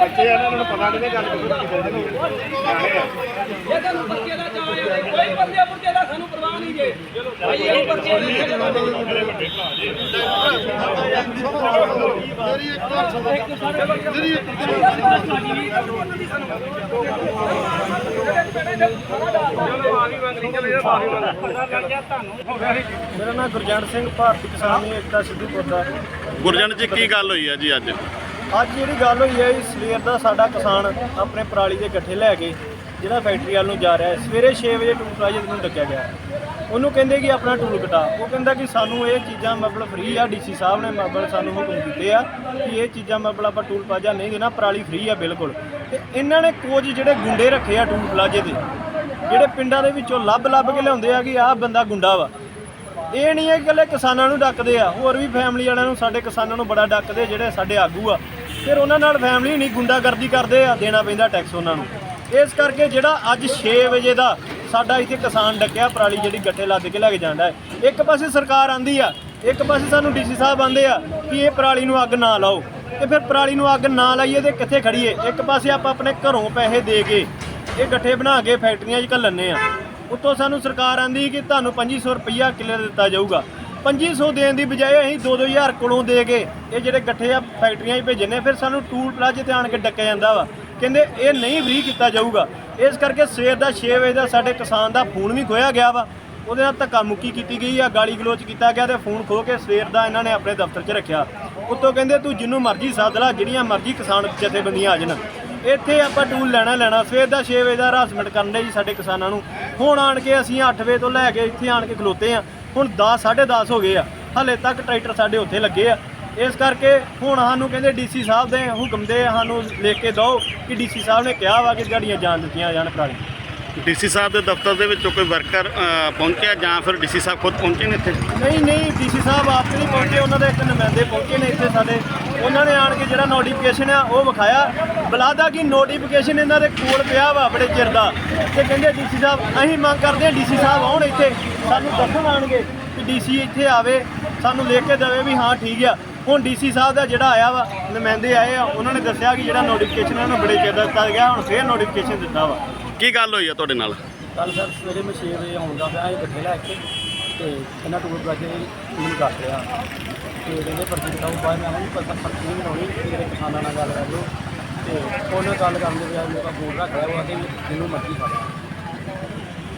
ਬੱਚੇ ਇਹਨਾਂ ਨੂੰ ਪਤਾ ਨਹੀਂ ਗੱਲ ਇਹ ਤੁਹਾਨੂੰ ਪਰਚੇ ਦਾ ਚਾਹ ਆ ਕੋਈ ਬੰਦੇ ਪੁਰਚੇ ਦਾ ਸਾਨੂੰ ਪਰਵਾਹ ਨਹੀਂ ਜੇ ਭਾਈ ਇਹ ਪਰਚੇ ਦੇ ਮੇਰਾ ਨਾਮ ਗੁਰਜੰਟ ਸਿੰਘ ਭਾਰਤੀ ਕਿਸਾਨੀ ਏਕਤਾ ਸਿੱਧੂਪੁਰ ਦਾ ਗੁਰਜਨ ਜੀ ਕੀ ਗੱਲ ਹੋਈ ਹੈ ਜੀ ਅੱਜ? ਅੱਜ ਜਿਹੜੀ ਗੱਲ ਹੋਈ ਹੈ ਇਸ ਸਵੇਰ ਦਾ ਸਾਡਾ ਕਿਸਾਨ ਆਪਣੇ ਪਰਾਲੀ ਦੇ ਗੱਠੇ ਲੈ ਕੇ ਜਿਹੜਾ ਫੈਕਟਰੀ ਵੱਲ ਨੂੰ ਜਾ ਰਿਹਾ ਹੈ। ਸਵੇਰੇ 6 ਵਜੇ ਟੂਲ ਪਲਾਜ਼ੇ ਨੂੰ ਡੱਕਿਆ ਗਿਆ ਉਹਨੂੰ ਕਹਿੰਦੇ ਕਿ ਆਪਣਾ ਟੂਲ ਕਟਾ। ਉਹ ਕਹਿੰਦਾ ਕਿ ਸਾਨੂੰ ਇਹ ਚੀਜ਼ਾਂ ਮਤਲਬ ਫ੍ਰੀ ਆ ਡੀਸੀ ਸਾਹਿਬ ਨੇ ਮਤਲਬ ਸਾਨੂੰ ਹੁਕਮ ਦਿੱਤੇ ਆ ਕਿ ਇਹ ਚੀਜ਼ਾਂ ਮਤਲਬ ਆਪਾਂ ਟੂਲ ਪਲਾਜ਼ਾ ਨਹੀਂ ਦੇਣਾ ਪਰਾਲੀ ਫ੍ਰੀ ਆ ਬਿਲਕੁਲ। ਤੇ ਇਹਨਾਂ ਨੇ ਕੁਝ ਜਿਹੜੇ ਗੁੰਡੇ ਰੱਖੇ ਆ ਟੂਲ ਪਲਾਜ਼ੇ ਦੇ, ਜਿਹੜੇ ਪਿੰਡਾਂ ਦੇ ਵਿੱਚੋਂ ਲੱਭ ਲੱਭ ਕੇ ਲਿਆਉਂਦੇ ਆ ਕਿ ਆਹ ਬੰਦਾ ਗੁੰਡਾ ਵਾ। ਇਹ ਨਹੀਂ ਹੈ ਕਿ ਇਕੱਲੇ ਕਿਸਾਨਾਂ ਨੂੰ ਡੱਕਦੇ ਆ, ਹੋਰ ਵੀ ਫੈਮਿਲੀ ਵਾਲਿਆਂ ਨੂੰ, ਸਾਡੇ ਕਿਸਾਨਾਂ ਨੂੰ ਬੜਾ ਡੱਕਦੇ ਜਿਹੜੇ ਸਾਡੇ ਆਗੂ ਆ। ਫਿਰ ਉਹਨਾਂ ਨਾਲ ਫੈਮਿਲੀ ਨਹੀਂ, ਗੁੰਡਾਗਰਦੀ ਕਰਦੇ ਆ, ਦੇਣਾ ਪੈਂਦਾ ਟੈਕਸ ਉਹਨਾਂ ਨੂੰ। ਇਸ ਕਰਕੇ ਜਿਹੜਾ ਅੱਜ 6 ਵਜੇ ਦਾ ਸਾਡਾ ਇੱਥੇ ਕਿਸਾਨ ਡੱਕਿਆ, ਪਰਾਲੀ ਜਿਹੜੀ ਗੱਟੇ ਲੱਦ ਕੇ ਲੈ ਕੇ ਜਾਂਦਾ ਹੈ। ਇੱਕ ਪਾਸੇ ਸਰਕਾਰ ਆਂਦੀ ਆ, ਇੱਕ ਪਾਸੇ ਸਾਨੂੰ ਡੀਸੀ ਸਾਹਿਬ ਆਂਦੇ ਆ ਕਿ ਇਹ ਪਰਾਲੀ ਨੂੰ ਅੱਗ ਨਾ ਲਾਓ। ਤੇ ਫਿਰ ਪਰਾਲੀ ਨੂੰ ਅੱਗ ਨਾ ਲਾਈਏ ਤੇ ਕਿੱਥੇ ਖੜੀਏ? ਇੱਕ ਪਾਸੇ ਆਪਾਂ ਆਪਣੇ ਘਰੋਂ ਪੈਸੇ ਦੇ ਕੇ ਇਹ ਗੱਠੇ ਬਣਾ ਕੇ ਫੈਕਟਰੀਆਂ 'ਚ ਘੱਲਣੇ ਆ ਉੱਤੋਂ ਸਾਨੂੰ ਸਰਕਾਰ ਆਂਦੀ ਕਿ ਤੁਹਾਨੂੰ 2500 ਰੁਪਈਆ ਕਿੱਲੇ ਦਿੱਤਾ ਜਾਊਗਾ। 2500 ਦੇਣ ਦੀ ਬਜਾਏ ਅਸੀਂ 2-2000 ਕੋਲੋਂ ਦੇ ਕੇ ਇਹ ਜਿਹੜੇ ਗੱਠੇ ਆ ਫੈਕਟਰੀਆਂ 'ਚ ਭੇਜਣੇ ਫਿਰ ਸਾਨੂੰ ਟੂਲ ਪਲਾਜ਼ੇ ਤੇ ਆਣ ਕੇ ਡੱਕਿਆ ਜਾਂਦਾ ਵਾ। ਕਹਿੰਦੇ ਇਹ ਨਹੀਂ ਫ੍ਰੀ ਕੀਤਾ ਜਾਊਗਾ। ਇਸ ਕਰਕੇ ਸਵੇਰ ਦਾ 6 ਵਜੇ ਦਾ ਸਾਡੇ ਕਿਸਾਨ ਦਾ ਫੋਨ ਵੀ ਖੋਇਆ ਗਿਆ ਵਾ। ਉਹਦੇ ਨਾਲ ਧੱਕਾ ਮੁੱਕੀ ਕੀਤੀ ਗਈ ਆ, ਗਾਲੀ ਗਲੋਚ ਕੀਤਾ ਗਿਆ ਤੇ ਫੋਨ ਖੋ ਕੇ ਸਵੇਰ ਦਾ ਇਹਨਾਂ ਨੇ ਆਪਣੇ ਦਫ਼ਤਰ 'ਚ ਰੱਖਿਆ। ਉੱਤੋਂ ਕਹਿੰਦੇ, ਤੂੰ ਜਿੰਨੂੰ ਮਰਜ਼ੀ ਸੱਦ ਲਾ, ਜਿਹੜੀਆਂ ਮਰਜ਼ੀ ਕਿਸਾਨ ਜਥੇਬੰਦੀਆਂ ਆ ਜਾਣ। ਇੱਥੇ ਆਪਾਂ ਟੂਲ ਲੈਣਾ ਲੈਣਾ, ਸਵੇਰ ਦਾ 6 ਵਜੇ ਦਾ ਹਰਾਸਮੈਂਟ ਕਰਨ ਦੇ ਜੀ ਸਾਡੇ ਕਿਸਾਨਾਂ ਨੂੰ। ਹੁਣ ਆਣ ਕੇ ਅਸੀਂ 8 ਵਜੇ ਤੋਂ ਲੈ ਕੇ ਇੱਥੇ ਆਣ ਕੇ ਖਲੋਤੇ ਆ। ਹੁਣ 10 10:30 ਹੋ ਗਏ ਆ। ਹਲੇ ਤੱਕ ਟਰੈਕਟਰ ਸਾਡੇ ਉੱਥੇ ਲੱਗੇ ਆ। ਇਸ ਕਰਕੇ ਹੁਣ ਸਾਨੂੰ ਕਹਿੰਦੇ ਡੀਸੀ ਸਾਹਿਬ ਦੇ ਹੁਕਮ ਦੇ ਸਾਨੂੰ ਲਿਖ ਕੇ ਦਿਓ ਕਿ ਡੀਸੀ ਸਾਹਿਬ ਨੇ ਕਿਹਾ ਵਾ ਕਿ ਗਾੜੀਆਂ ਜਾਣ ਦਿੱਤੀਆਂ ਜਾਣ ਪਰਾਲੀ ਡੀਸੀ ਸਾਹਿਬ ਦੇ ਦਫ਼ਤਰ ਦੇ ਵਿੱਚੋਂ ਕੋਈ ਵਰਕਰ ਪਹੁੰਚਿਆ ਜਾਂ ਫਿਰ ਡੀਸੀ ਸਾਹਿਬ ਖੁਦ ਪਹੁੰਚੇ ਨੇ ਇੱਥੇ? ਨਹੀਂ ਨਹੀਂ, ਡੀਸੀ ਸਾਹਿਬ ਆਪ ਨਹੀਂ ਪਹੁੰਚੇ, ਉਹਨਾਂ ਦੇ ਇੱਕ ਨੁਮਾਇੰਦੇ ਪਹੁੰਚੇ ਨੇ ਇੱਥੇ ਸਾਡੇ। ਉਹਨਾਂ ਨੇ ਆਣ ਕੇ ਜਿਹੜਾ ਨੋਟੀਫਿਕੇਸ਼ਨ ਆ, ਉਹ ਵਿਖਾਇਆ। ਬਲਾਦਾ ਕਿ ਨੋਟੀਫਿਕੇਸ਼ਨ ਇਹਨਾਂ ਦੇ ਕੋਲ ਪਿਆ ਵਾ, ਬੜੇ ਚਿਰ ਦਾ। ਤੇ ਕਹਿੰਦੇ ਡੀਸੀ ਸਾਹਿਬ, ਅਸੀਂ ਮੰਗ ਕਰਦੇ ਹਾਂ ਡੀਸੀ ਸਾਹਿਬ ਆਉਣ ਇੱਥੇ। ਸਾਨੂੰ ਦੱਸਣ ਆਣਗੇ ਕਿ ਡੀਸੀ ਇੱਥੇ ਆਵੇ, ਸਾਨੂੰ ਲਿਖ ਕੇ ਦੇਵੇ ਵੀ ਹਾਂ, ਠੀਕ ਆ। ਹੁਣ ਡੀਸੀ ਸਾਹਿਬ ਦਾ ਜਿਹੜਾ ਆਇਆ ਵਾ, ਨੁਮਾਇੰਦੇ ਆਏ ਆ, ਉਹਨਾਂ ਨੇ ਦੱਸਿਆ ਕਿ ਜਿਹੜਾ ਨੋਟੀਫਿਕੇਸ਼ਨ ਇਹਨਾਂ ਨੂੰ ਬੜੇ ਚਿਰ ਦਾ ਦਿੱਤਾ ਗਿਆ, ਹੁਣ ਫੇਰ ਨੋਟੀਫਿਕੇਸ਼ਨ ਦਿੱਤਾ ਵਾ। ਕੀ ਗੱਲ ਹੋਈ ਆ ਤੁਹਾਡੇ ਨਾਲ? ਕੱਲ ਸਰ ਸਵੇਰੇ ਮੈਂ 6 ਵਜੇ ਆਉਂਦਾ ਪਿਆ ਇਹ ਇਕੱਠੇ ਲੈ ਕੇ ਤੇ ਇਹਨਾਂ ਟੂਰ ਪਲਾਜ਼ੇ ਮੈਨੂੰ ਕਰ ਰਿਹਾ। ਤੇ ਕਹਿੰਦੇ ਪਰਚੀ ਕਟਾਉ ਬਾਅਦ ਮੈਂ ਉਹਨੂੰ ਪਤਾ ਪਰਚੀ ਨਹੀਂ ਬਣਾਉਣੀ ਮੇਰੇ ਕਿਸਾਨਾਂ ਨਾਲ ਗੱਲ ਕਰ ਲਓ। ਤੇ ਉਹਨੇ ਗੱਲ ਕਰਨ ਦੇ ਬਜਾਏ ਮੇਰਾ ਫੋਨ ਰੱਖ ਲਿਆ, ਉਹ ਆਖਦੇ ਵੀ ਜਿਹਨੂੰ ਮਰਜ਼ੀ ਕਰ